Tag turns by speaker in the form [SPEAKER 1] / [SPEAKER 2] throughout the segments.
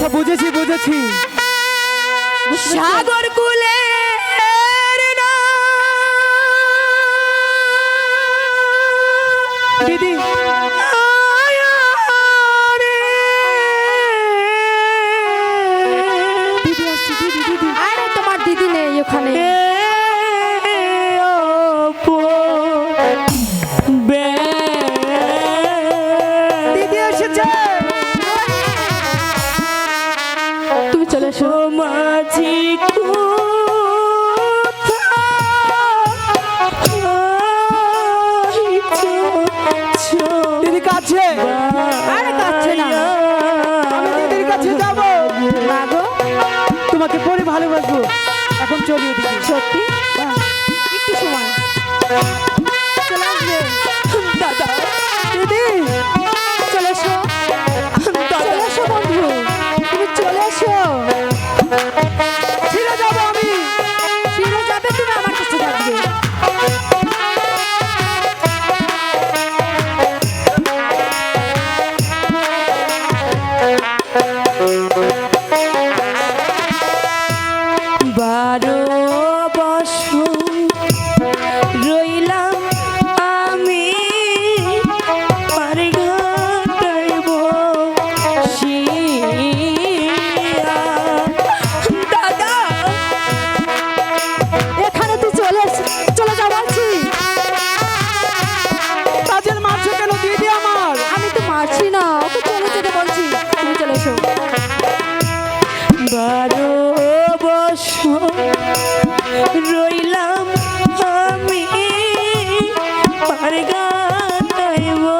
[SPEAKER 1] আচ্ছা বুঝেছি বুঝেছি।
[SPEAKER 2] সাগর কুলে
[SPEAKER 1] দিদি
[SPEAKER 2] আসো
[SPEAKER 3] মাঝি
[SPEAKER 1] দিদি কাছে।
[SPEAKER 2] আরে কাছে না।
[SPEAKER 1] আমি দিদির কাছে যাব।
[SPEAKER 2] না গো
[SPEAKER 1] তোমাকে পরে ভালোবাসবো। এখন চলিয়ে দিদি
[SPEAKER 2] সত্যি? হ্যাঁ। একটু সময়।
[SPEAKER 3] time.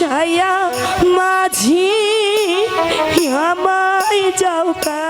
[SPEAKER 3] ছায়া মাঝি
[SPEAKER 1] আমায় যাও
[SPEAKER 2] কা